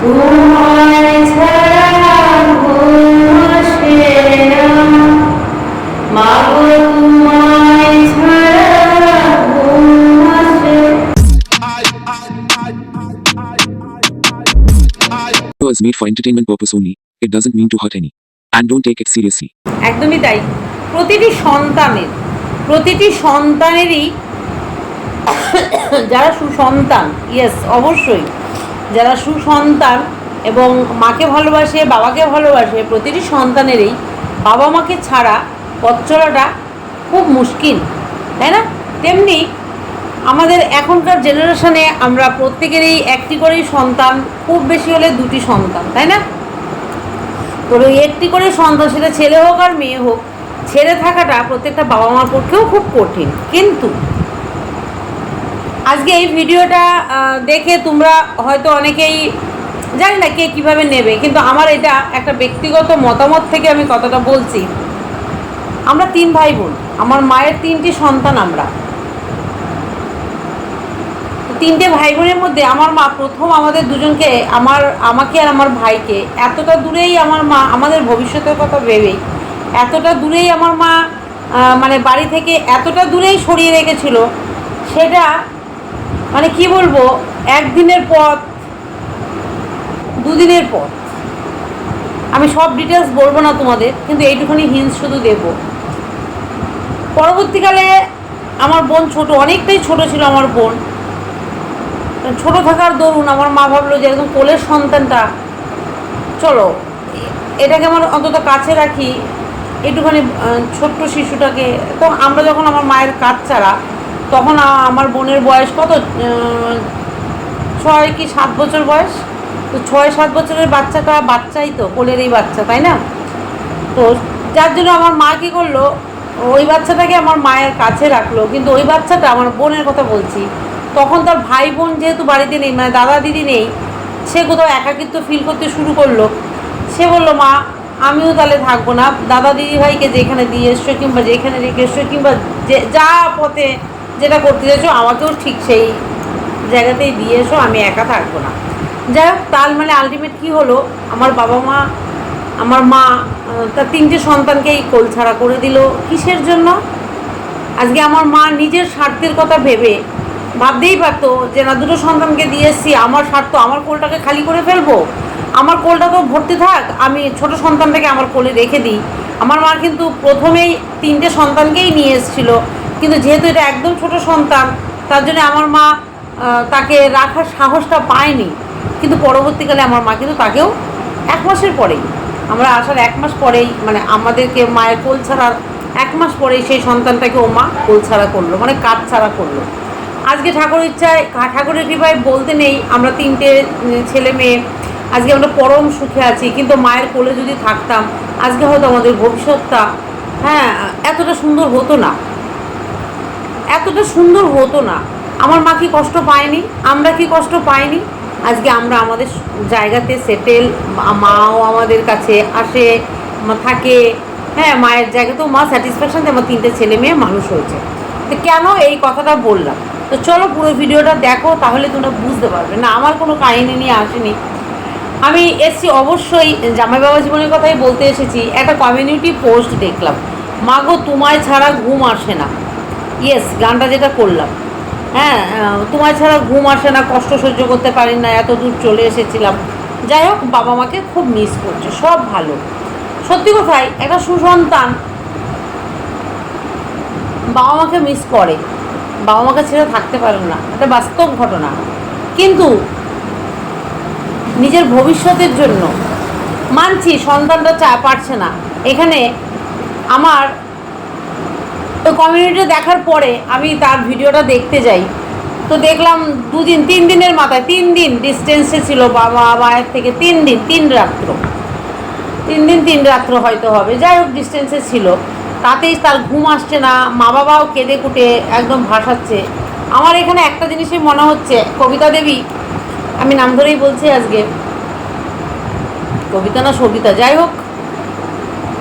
was made for entertainment purpose only. It doesn't mean to hurt any. And don't take it seriously. একদমই তাই প্রতিটি সন্তানের প্রতিটি সন্তানেরই যারা সুসন্তান ইয়েস অবশ্যই যারা সুসন্তান এবং মাকে ভালোবাসে, বাবাকে ভালোবাসে, প্রতিটি সন্তানেরই বাবা মাকে ছাড়া পথ চলাটা খুব মুশকিল, তাই না? তেমনি আমাদের এখনকার জেনারেশনে আমরা প্রত্যেকেরই একটি করেই সন্তান, খুব বেশি হলে দুটি সন্তান, তাই না? তোর ওই একটি করে সন্তান সেটা ছেলে হোক আর মেয়ে হোক, ছেড়ে থাকাটা প্রত্যেকটা বাবা মার পক্ষেও খুব কঠিন। কিন্তু আজকে এই ভিডিওটা দেখে তোমরা হয়তো অনেকেই জানি না কে কীভাবে নেবে, কিন্তু আমার এটা একটা ব্যক্তিগত মতামত থেকে আমি কথাটা বলছি। আমরা তিন ভাই বোন আমার মায়ের তিনটি সন্তান আমরা। তিনটে ভাই বোনের মধ্যে আমার মা প্রথম আমাদের দুজনকে, আমার, আমাকে আর আমার ভাইকে, এতটা দূরেই আমার মা, আমাদের ভবিষ্যতের কথা ভেবেই, এতটা দূরেই আমার মা মানে বাড়ি থেকে এতটা দূরেই সরিয়ে রেখেছিল, সেটা মানে কি বলব, একদিনের পথ, দুদিনের পথ। আমি সব ডিটেলস বলব না তোমাদের, কিন্তু এইটুখানি হিন্স শুধু দেব। পরবর্তীকালে আমার বোন ছোট, অনেকটাই ছোট ছিল আমার বোন। ছোট থাকার দরুন আমার মা ভাবলো যে একদম কোলের সন্তানটা। চলো, এটাকে আমার অন্তত কাছে রাখি একটুখানি ছোট্ট শিশুটাকে। তো আমরা যখন আমার মায়ের কাজ ছাড়া তখন আমার বোনের বয়স কত? ছয় কি সাত বছর বয়স? তো ছয় সাত বছরের বাচ্চাটা বাচ্চাই তো কোলের এই বাচ্চা, তাই না? তো যার জন্য আমার মা কী করল, ওই বাচ্চাটাকে আমার মায়ের কাছে রাখল। কিন্তু ওই বাচ্চাটা, আমার বোনের কথা বলছি, তখন তার ভাই বোন যেহেতু বাড়িতে নেই মানে দাদা দিদি নেই, সে কোথাও একাকিত্ব ফিল করতে শুরু করল। সে বলল, মা, আমিও তাহলে থাকব না। দাদা দিদি ভাইকে যেখানে দিয়ে এসছো কিংবা যেখানে রেখে এসছো কিংবা যে, যা পথে যেটা করতে চাইছো, আমাকেও ঠিক সেই জায়গাতেই দিয়ে এসো, আমি একা থাকব না। যাই হোক, তার মানে আলটিমেট কী হলো, আমার বাবা মা, আমার মা তার তিনটে সন্তানকেই কোল ছাড়া করে দিল কিসের জন্য? আজকে আমার মা নিজের স্বার্থের কথা ভেবে ভাবতেই পারতো যে, না, দুটো সন্তানকে দিয়ে এসছি, আমার স্বার্থ, আমার কোলটাকে খালি করে ফেলব? আমার কোলটা তো ভর্তি থাক, আমি ছোট সন্তানটাকে আমার কোলে রেখে দিই। আমার মা কিন্তু প্রথমেই তিনটে সন্তানকেই নিয়ে এসেছিল কিন্তু যেহেতু এটা একদম ছোট সন্তান, তার জন্য আমার মা তাকে রাখার সাহসটা পায়নি। কিন্তু পরবর্তীকালে আমার মা কিন্তু তাকেও এক মাসের পরেই, আমরা আসার এক মাস পরেই মানে আমাদেরকে মায়ের কোল ছাড়ার এক মাস পরেই সেই সন্তানটাকে ও মা কোল ছাড়া করল মানে কাজ ছাড়া করল। আজকে ঠাকুর ইচ্ছায় ঠাকুরের কৃপায় বলতে নেই, আমরা তিনটে ছেলে মেয়ে, আজকে আমরা পরম সুখে আছি, কিন্তু মায়ের কোলে যদি থাকতাম, আজকে হয়তো আমাদের ভবিষ্যৎটা হ্যাঁ এতটা সুন্দর হতো না। এতটা সুন্দর হতো না। আমার মা কি কষ্ট পায়নি? আমরা কি কষ্ট পাইনি? আজকে আমরা আমাদের জায়গাতে সেটেল মাও আমাদের কাছে আসে থাকে। হ্যাঁ মায়ের জায়গাতেও মা স্যাটিসফ্যাকশন আমার তিনটে ছেলে মেয়ে মানুষ হয়েছে। তো কেন এই কথাটা বললাম? তো চলো পুরো ভিডিওটা দেখো, তাহলে তোমরা বুঝতে পারবে। না, আমার কোনো কাহিনী নিয়ে আসেনি। আমি এসছি অবশ্যই জামাই বাবা জীবনের কথাই বলতে এসেছি। একটা কমিউনিটি পোস্ট দেখলাম। মাগো তোমায় ছাড়া ঘুম আসে না। ইয়েস গানটা যেটা করলাম। হ্যাঁ তোমায় ছাড়া ঘুম আসে না, কষ্ট সহ্য করতে পারি না, এত দূর চলে এসেছিলাম। যাই হোক, বাবা মাকে খুব মিস করছে, সব ভালো। সত্যি কথাই, একটা সুসন্তান বাবা মাকে মিস করে। বাবা মাকে ছেড়ে থাকতে পারেন না, এটা বাস্তব ঘটনা। কিন্তু নিজের ভবিষ্যতের জন্য মানছি সন্তানটা চা, পারছে না। এখানে আমার তো কমিউনিটি দেখার পরে আমি তার ভিডিওটা দেখতে যাই। তো দেখলাম দুদিন, তিন দিনের মাথায়, তিন দিন ডিস্টেন্সে ছিল বাবা, মায়ের থেকে তিন দিন, তিন রাত্র। তিন দিন, তিন রাত্র হয়তো হবে। যাই হোক ডিস্টেন্সে ছিল। তাতেই তার ঘুম আসছে না, মা বাবাও কেঁদে কুটে একদম ভাসাচ্ছে। আমার এখানে একটা জিনিসই মনে হচ্ছে, কবিতা দেবী, আমি নাম ধরেই বলছি আজকে। কবিতা না সবিতা? যাই হোক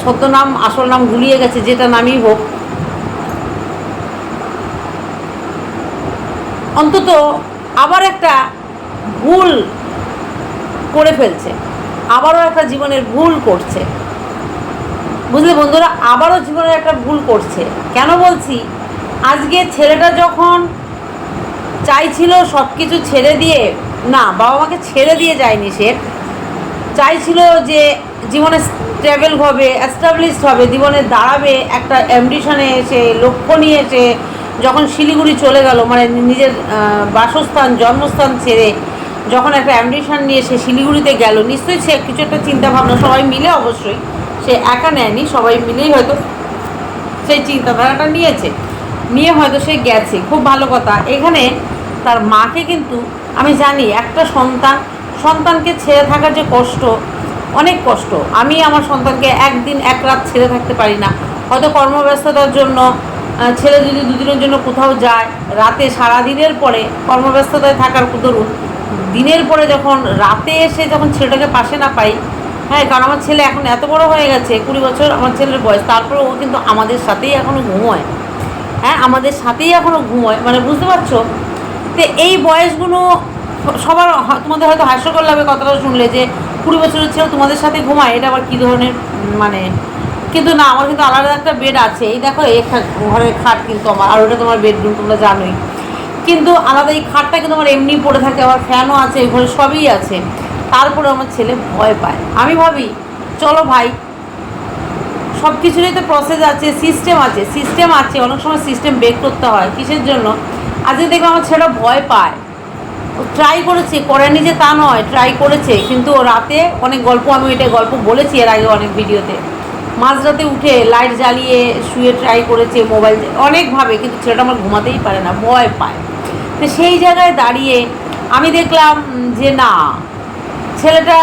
ছদ্ম নাম আসল নাম গুলিয়ে গেছে, যেটা নামই হোক। অন্তত আবার একটা ভুল করে ফেলছে, আবারও একটা জীবনের ভুল করছে। বুঝলে বন্ধুরা? আবারও জীবনের একটা ভুল করছে। কেন বলছি? আজকে ছেলেটা যখন চাইছিল সব কিছু ছেড়ে দিয়ে, না বাবা মাকে ছেড়ে দিয়ে যায়নি সে। চাইছিল যে জীবনে স্টেবল হবে অ্যাস্টাবলিশড হবে, জীবনে দাঁড়াবে, একটা অ্যাম্বিশনে এসে, লক্ষ্য নিয়ে এসে যখন শিলিগুড়ি চলে গেল মানে নিজের বাসস্থান, জন্মস্থান ছেড়ে যখন একটা অ্যাম্বিশন নিয়ে সে শিলিগুড়িতে গেল, নিশ্চয়ই সে কিছু একটা চিন্তা ভাবনা সবাই মিলে অবশ্যই, সে একা নেয়নি, সবাই মিলেই হয়তো সেই চিন্তাধারাটা নিয়েছে। নিয়ে হয়তো সে গেছে, খুব ভালো কথা। এখানে তার মাকে কিন্তু, আমি জানি, একটা সন্তান, সন্তানকে ছেড়ে থাকার যে কষ্ট, অনেক কষ্ট। আমি আমার সন্তানকে একদিন, এক রাত ছেড়ে থাকতে পারি না। হয়তো কর্মব্যস্ততার জন্য ছেলে যদি দুদিনের জন্য কোথাও যায়, রাতে সারা দিনের পরে কর্মব্যস্ততায় থাকার দরুন দিনের পরে যখন রাতে এসে যখন ছেলেটাকে পাশে না পাই হ্যাঁ কারণ আমার ছেলে এখন এত বড় হয়ে গেছে, কুড়ি বছর আমার ছেলের বয়স তারপরে ও কিন্তু আমাদের সাথেই এখনও ঘুমোয়। হ্যাঁ আমাদের সাথেই এখনও ঘুমোয় মানে বুঝতে পারছ? তো এই বয়সগুলো সবার তোমাদের হয়তো হাস্যকর লাগবে কথাটা শুনলে যে কুড়ি বছরের ছেলে তোমাদের সাথে ঘুমায়, এটা আবার কী ধরনের মানে কিন্তু না, আমার কিন্তু আলাদা একটা বেড আছে। এই দেখো, এই ঘরের খাট কিন্তু আমার, আর ওটা তোমার বেডরুম তোমরা জানোই। কিন্তু আলাদা এই খাটটা কিন্তু আমার এমনি পড়ে থাকে আমার ফ্যানও আছে, এই ঘরে সবই আছে। তারপরে আমার ছেলে ভয় পায়। আমি ভাবি, চলো ভাই সব কিছুরই তো প্রসেস আছে সিস্টেম আছে। সিস্টেম আছে, অনেক সময় সিস্টেম বেক করতে হয় কিসের জন্য? আজকে দেখলাম আমার ছেলেটা ভয় পায়। ট্রাই করেছে, করেনি যে তা নয় ট্রাই করেছে। কিন্তু রাতে অনেক গল্প, আমি এটা গল্প বলেছি এর আগে অনেক ভিডিওতে মাঝরাতে উঠে লাইট জ্বালিয়ে শুয়ে ট্রাই করেছে মোবাইল অনেকভাবে, কিন্তু ছেলেটা আমার ঘুমাতেই পারে না, ভয় পায়। তো সেই জায়গায় দাঁড়িয়ে আমি দেখলাম যে না, ছেলেটা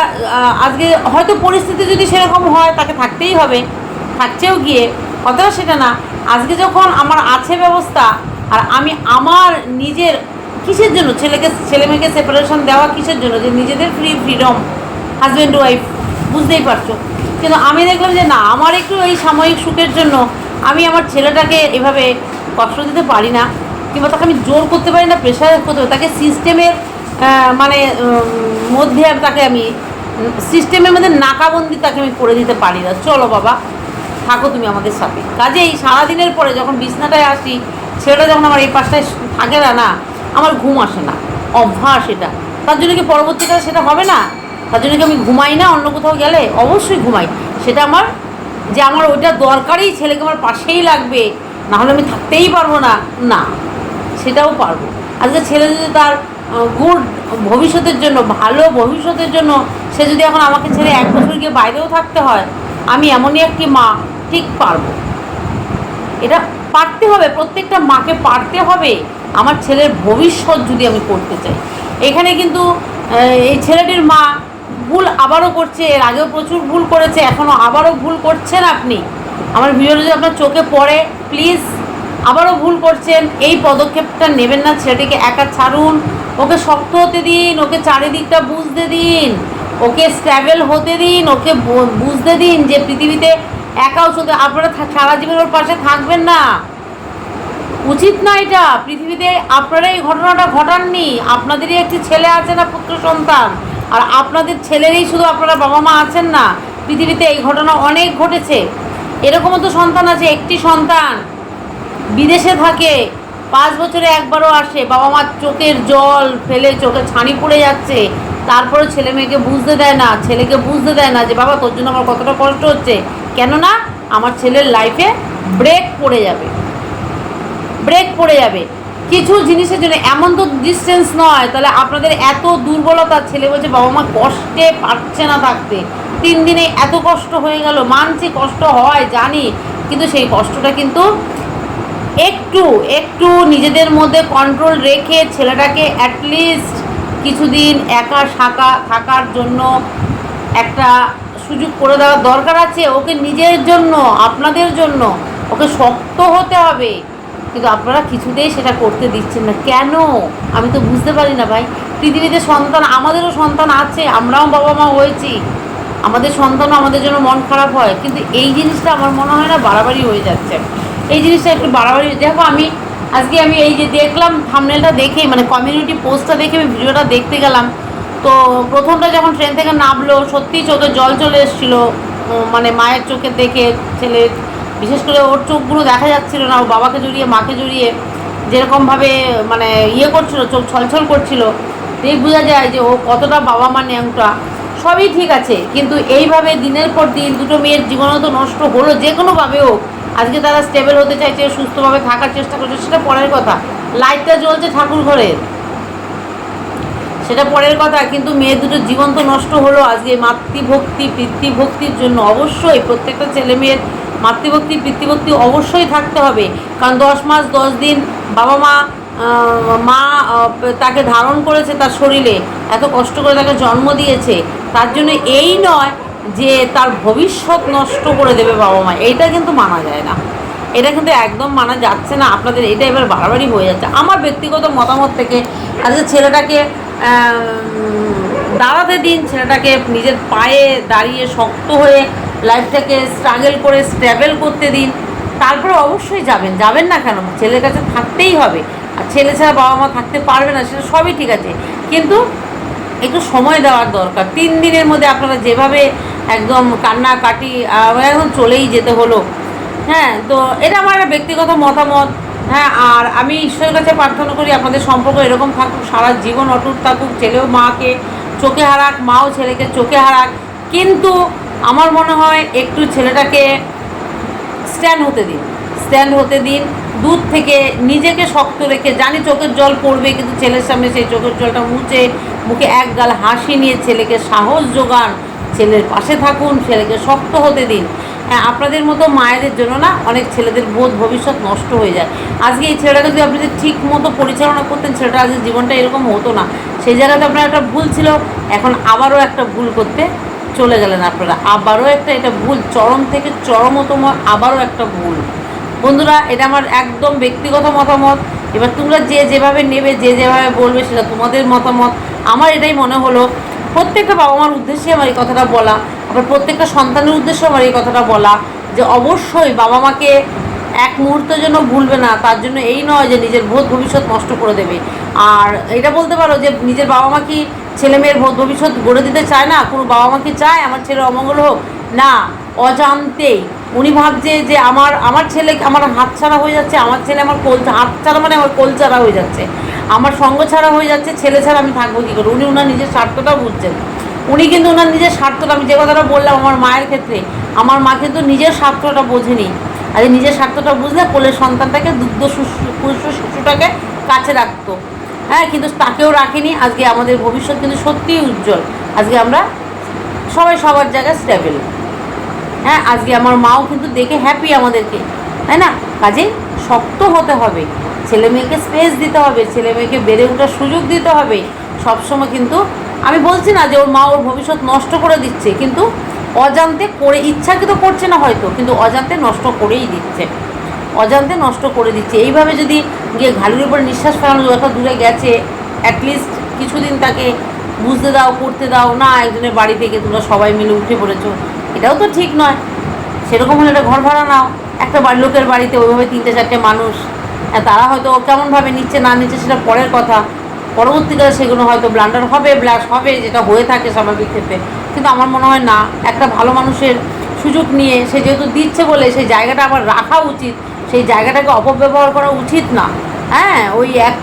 আজকে হয়তো পরিস্থিতি যদি সেরকম হয়, তাকে থাকতেই হবে। থাকছেও গিয়ে অতএব সেটা না, আজকে যখন আমার আছে ব্যবস্থা, আর আমি আমার নিজের কিসের জন্য, ছেলেকে, ছেলে মেয়েকে সেপারেশন দেওয়া কিসের জন্য, যে নিজেদের ফ্রি ফ্রিডম হাজব্যান্ড ওয়াইফ বুঝতেই পারছ? কিন্তু আমি দেখলাম যে না, আমার একটু এই সাময়িক সুখের জন্য আমি আমার ছেলেটাকে এভাবে কষ্ট দিতে পারি না কিংবা তাকে আমি জোর করতে পারি না প্রেশার করতে পারি তাকে সিস্টেমের মানে মধ্যে তাকে আমি সিস্টেমের মধ্যে নাকাবন্দি তাকে আমি করে দিতে পারি না। চলো বাবা, থাকো তুমি আমাদের সাথে। কাজেই সারাদিনের পরে যখন বিছনাটায় আসি, ছেলেটা যখন আমার এই পাশটায় থাকে না না, আমার ঘুম আসে না। অভ্যাস এটা। তার জন্য কি পরবর্তীকালে সেটা হবে না? তার জন্য কি আমি ঘুমাই না? অন্য কোথাও গেলে অবশ্যই ঘুমাই। সেটা আমার যে আমার ওইটা দরকারই, ছেলেকে আমার পাশেই লাগবে না হলে আমি থাকতেই পারব না। না, সেটাও পারব। আজকে ছেলে যদি তার গুড ভবিষ্যতের জন্য, ভালো ভবিষ্যতের জন্য, সে যদি এখন আমাকে ছেড়ে এক বছর গিয়ে বাইরেও থাকতে হয়, আমি এমনই একটি মা, ঠিক পারব। এটা পারতে হবে, প্রত্যেকটা মাকে পারতে হবে, আমার ছেলের ভবিষ্যৎ যদি আমি করতে চাই। এখানে কিন্তু এই ছেলেটির মা ভুল আবারও করছে, এর আগেও প্রচুর ভুল করেছে, এখনও আবারও ভুল করছেন আপনি। আমার ভিডিও যদি আপনার চোখে পড়ে প্লিজ আবারও ভুল করছেন, এই পদক্ষেপটা নেবেন না, ছেলেটিকে একা ছাড়ুন। ওকে শক্ত হতে দিন, ওকে চারিদিকটা বুঝতে দিন, ওকে স্ট্যাবেল হতে দিন, ওকে বুঝতে দিন যে পৃথিবীতে একাও চলতে আপনারা সারা জীবন ওর পাশে থাকবেন না। উচিত না এটা, পৃথিবীতে আপনারা এই ঘটনাটা ঘটাননি, আপনাদেরই একটি ছেলে আছে না পুত্র সন্তান। আর আপনাদের ছেলেরই শুধু আপনারা বাবা মা আছেন না, পৃথিবীতে এই ঘটনা অনেক ঘটেছে। এরকমও তো সন্তান আছে, একটি সন্তান বিদেশে থাকে, পাঁচ বছরে একবারও আসে, বাবা মার চোখের জল ফেলে চোখে ছানি পড়ে যাচ্ছে তারপরে ছেলে মেয়েকে বুঝতে দেয় না, ছেলেকে বুঝতে দেয় না যে, বাবা, তোর জন্য আমার কতটা কষ্ট হচ্ছে। কেননা, আমার ছেলের লাইফে ব্রেক পড়ে যাবে। ব্রেক পড়ে যাবে। কিছু জিনিসের জন্য এমন তো ডিস্টেন্স নয়, তাহলে আপনাদের এত দুর্বলতা, ছেলে বলছে বাবা মা কষ্টে পারছে না থাকতে। তিন দিনে এত কষ্ট হয়ে গেল, মানছি কষ্ট হয়, জানি, কিন্তু সেই কষ্টটা কিন্তু একটু একটু নিজেদের মধ্যে কন্ট্রোল রেখে ছেলেটাকে অ্যাটলিস্ট কিছুদিন একা শাকা থাকার জন্য একটা সুযোগ করে দেওয়ার দরকার আছে। ওকে নিজের জন্য, আপনাদের জন্য, ওকে শক্ত হতে হবে। কিন্তু আপনারা কিছুতেই সেটা করতে দিচ্ছেন না। কেন? আমি তো বুঝতে পারি না ভাই। পৃথিবীতে সন্তান, আমাদেরও সন্তান আছে, আমরাও বাবা মা হয়েছি। আমাদের সন্তানও আমাদের জন্য মন খারাপ হয়। কিন্তু এই জিনিসটা আমার মনে হয় না বাড়াবাড়ি হয়ে যাচ্ছে। এই জিনিসটা একটু বাড়াবাড়ি দেখো আমি আজকে আমি এই যে দেখলাম থামনেলটা দেখেই মানে কমিউনিটি পোস্টটা দেখে আমি ভিডিওটা দেখতে গেলাম। তো প্রথমটা যখন ট্রেন থেকে নামলো, সত্যিই চোখে জল চলে এসেছিল। মানে মায়ের চোখে দেখে ছেলে বিশেষ করে ওর চোখগুলো দেখা যাচ্ছিল না, ও বাবাকে জড়িয়ে, মাকে জড়িয়ে যেরকমভাবে মানে ইয়ে করছিল, চোখ ছলছল করছিল, এই বোঝা যায় যে ও কতটা বাবা মা ন্যাংটা। সবই ঠিক আছে, কিন্তু এইভাবে দিনের পর দিন দুটো মেয়ের জীবনও তো নষ্ট হলো, যে কোনোভাবে হোক। আজকে তারা স্টেবল হতে চাইছে, সুস্থভাবে থাকার চেষ্টা করছে, সেটা পরের কথা। লাইটটা জ্বলছে ঠাকুর ঘরের সেটা পরের কথা, কিন্তু মেয়ে দুটো জীবন তো নষ্ট হলো আজকে মাতৃভক্তি, পিতৃভক্তির জন্য। অবশ্যই প্রত্যেকটা ছেলে মেয়ের মাতৃভক্তি, পিতৃভক্তি অবশ্যই থাকতে হবে। কারণ দশ মাস, দশ দিন বাবা মা মা তাকে ধারণ করেছে তার শরীরে, এত কষ্ট করে তাকে জন্ম দিয়েছে, তার জন্য এই নয় যে তার ভবিষ্যৎ নষ্ট করে দেবে বাবা মা এইটা কিন্তু মানা যায় না। এটা কিন্তু একদম মানা যাচ্ছে না। আপনাদের এটা এবার বাড়াবাড়ি হয়ে যাচ্ছে। আমার ব্যক্তিগত মতামত থেকে আজকে ছেলেটাকে দাঁড়াতে দিন, ছেলেটাকে নিজের পায়ে দাঁড়িয়ে শক্ত হয়ে লাইফটাকে স্ট্রাগল করে স্ট্যাবেল করতে দিন। তারপরে অবশ্যই যাবেন। যাবেন না কেন? ছেলের কাছে থাকতেই হবে। আর ছেলে ছাড়া বাবা মা থাকতে পারবে না সেটা সবই ঠিক আছে। কিন্তু একটু সময় দেওয়ার দরকার। তিন দিনের মধ্যে আপনারা যেভাবে একদম কান্নাকাটি আহ, একদম চলেই যেতে হলো। হ্যাঁ তো এটা আমার একটা ব্যক্তিগত মতামত। হ্যাঁ আর আমি ঈশ্বরের কাছে প্রার্থনা করি আপনাদের সম্পর্ক এরকম থাকুক সারা জীবন অটুট থাকুক ছেলেও মাকে চোখে হারাক মাও ছেলেকে চোখে হারাক। কিন্তু আমার মনে হয় একটু ছেলেটাকে স্ট্যান্ড হতে দিন স্ট্যান্ড হতে দিন, দূর থেকে নিজেকে শক্ত রেখে, জানি চোখের জল পড়বে, কিন্তু ছেলের সামনে সেই চোখের জলটা মুছে, মুখে এক গাল হাসি নিয়ে ছেলেকে সাহস যোগান, ছেলের পাশে থাকুন, ছেলেকে শক্ত হতে দিন। হ্যাঁ আপনাদের মতো মায়েদের জন্য না অনেক ছেলেদের বোধ ভবিষ্যৎ নষ্ট হয়ে যায়। আজকে এই ছেলেটাকে যদি আপনি ঠিক মতো পরিচালনা করতেন, ছেলেটা আজকে জীবনটা এরকম হতো না। সেই জায়গাতে আপনার একটা ভুল ছিল, এখন আবারও একটা ভুল করতে চলে গেলেন আপনারা। আবারও একটা এটা ভুল, চরম থেকে চরমতম আবারও একটা ভুল। বন্ধুরা, এটা আমার একদম ব্যক্তিগত মতামত। এবার তোমরা যে যেভাবে নেবে, যে যেভাবে বলবে সেটা তোমাদের মতামত। আমার এটাই মনে হলো, প্রত্যেকটা বাবা মার উদ্দেশ্যে আমার এই কথাটা বলা আবার প্রত্যেকটা সন্তানের উদ্দেশ্যে আমার এই কথাটা বলা, যে অবশ্যই বাবা মাকে এক মুহূর্তের জন্য ভুলবে না, তার জন্য এই নয় যে নিজের বোধ ভবিষ্যৎ নষ্ট করে দেবে। আর এটা বলতে পারো যে নিজের বাবা মা কি ছেলে মেয়ের ভবিষ্যৎ গড়ে দিতে চায় না, কোনো বাবা মা কি চায়? আমার ছেলে অমঙ্গল হোক। না অজান্তেই উনি ভাবছে যে আমার আমার ছেলে আমার হাত ছাড়া হয়ে যাচ্ছে, আমার ছেলে আমার কোল, হাত ছাড়া মানে আমার কোল ছাড়া হয়ে যাচ্ছে। আমার সঙ্গ ছাড়া হয়ে যাচ্ছে, ছেলে ছাড়া আমি থাকব কী করে? উনি ওনার নিজের স্বার্থটাও বুঝছেন। উনি কিন্তু ওনার নিজের স্বার্থটা, আমি যে কথাটা বললাম আমার মায়ের ক্ষেত্রে, আমার মা কিন্তু নিজের স্বার্থটা বোঝেনি। আর নিজের স্বার্থটা বুঝলে কোলের সন্তানটাকে দুগ্ধ পুষ্প শিশুটাকে কাছে রাখতো। হ্যাঁ কিন্তু তাকেও রাখেনি। আজকে আমাদের ভবিষ্যৎ কিন্তু সত্যিই উজ্জ্বল। আজকে আমরা সবাই সবার জায়গায় স্ট্যাবেল হ্যাঁ আজকে আমার মাও কিন্তু দেখে হ্যাপি আমাদেরকে, তাই না? কাজে শক্ত হতে হবে। ছেলে মেয়েকে স্পেস দিতে হবে, ছেলে মেয়েকে বেড়ে ওঠার সুযোগ দিতে হবে। সবসময় কিন্তু আমি বলছি না যে ওর মা ওর ভবিষ্যৎ নষ্ট করে দিচ্ছে, কিন্তু অজান্তে করে ইচ্ছাকৃত করছে না হয়তো, কিন্তু অজান্তে নষ্ট করেই দিচ্ছে। অজান্তে নষ্ট করে দিচ্ছে। এইভাবে যদি গিয়ে ঘাড়ির উপর নিঃশ্বাস ফেলানো যত দূরে গেছে অ্যাটলিস্ট কিছুদিন তাকে বুঝতে দাও, করতে দাও, না একজনের বাড়ি থেকে তোমরা সবাই মিলে উঠে পড়েছো। এটাও তো ঠিক নয়। সেরকম হলে একটা ঘর ভাড়া নাও। একটা বাড়ি লোকের বাড়িতে ওইভাবে তিনটে চারটে মানুষ তারা হয়তো কেমনভাবে নিচ্ছে, না নিচ্ছে সেটা পরের কথা। পরবর্তীকালে সেগুলো হয়তো ব্লান্ডার হবে ব্লাশ হবে, যেটা হয়ে থাকে স্বাভাবিক ক্ষেত্রে। কিন্তু আমার মনে হয় না, একটা ভালো মানুষের সুযোগ নিয়ে সে যেহেতু দিচ্ছে বলে, সেই জায়গাটা আবার রাখা উচিত। সেই জায়গাটাকে অপব্যবহার করা উচিত না। হ্যাঁ ওই এক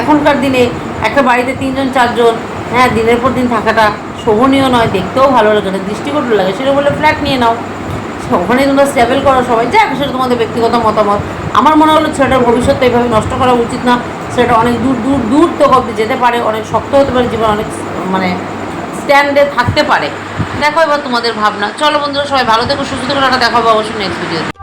এখনকার দিনে একটা বাড়িতে তিনজন, চারজন হ্যাঁ দিনের পর দিন থাকাটা শোভনীয় নয়, দেখতেও ভালো লাগে না, দৃষ্টিকটু লাগে, সেটা বলে ফ্ল্যাট নিয়ে নাও। ওখানে তোমরা স্টেবল করো সবাই, যাক, সেটা তোমাদের ব্যক্তিগত মতামত। আমার মনে হলো ছেলেটার ভবিষ্যৎ এইভাবে নষ্ট করা উচিত না সেটা অনেক দূর দূর দূর তো অব্দি যেতে পারে, অনেক শক্ত হতে পারে, জীবন অনেক মানে স্ট্যান্ডে থাকতে পারে। দেখো এবার তোমাদের ভাবনা। চলো বন্ধুরা, সবাই ভালো থেকো, সুস্থ থেকো দেখাবো অবশ্যই নেক্সট ভিডিও